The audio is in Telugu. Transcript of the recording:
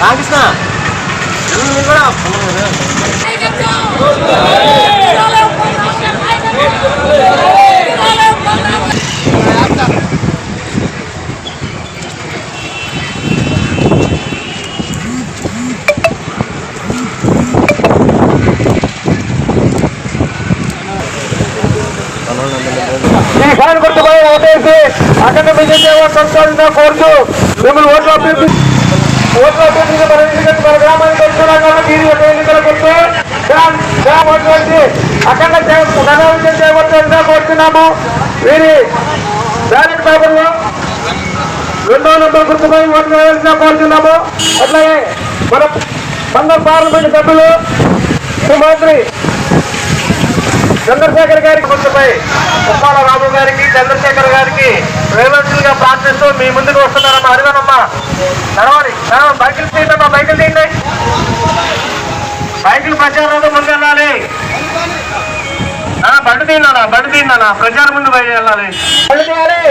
రామకృష్ణ మీరు కూడా ఈ ఫ్యాన్ గుర్తుపై ఓటేసి అక్కడ విజయం చేయాల్సిన కోరుతూ మిమ్మల్ని ఓట్లు అభ్యర్థి ఓట్లు అభ్యర్థిగా మన ఎందుకంటే మన గ్రామానికి వస్తున్నాం కాబట్టి ఇది ఒక ఎన్నికల గుర్తు ఫ్యాన్ ఫ్యాన్ ఓట్లు అక్కడ ఘన విజయం కోరుతున్నాము. వీరి బ్యాలెట్ పేపర్లో రెండో నెంబర్ గుర్తుపై ఓట్లు వేయాల్సిందిగా కోరుతున్నాము. అట్లాగే మన మండల పార్లమెంట్ సభ్యులు శ్రీమంత్రి చంద్రశేఖర్ గారికి గుర్తుపై ఉప్పాల రాము గారికి చంద్రశేఖర్ గారికి రేవంతులుగా ప్రార్థిస్తూ మీ ముందుకు వస్తున్నారమ్మా. అడిగానమ్మా నడవాలి బైకులు తీయండి బైకులు తీయండి. బైకులు ప్రచారంలో ముందు వెళ్ళాలి ఆ, బండి తీయనా బండి తీయనా ప్రచారం ముందు బయట వెళ్ళాలి బండి తీయాలి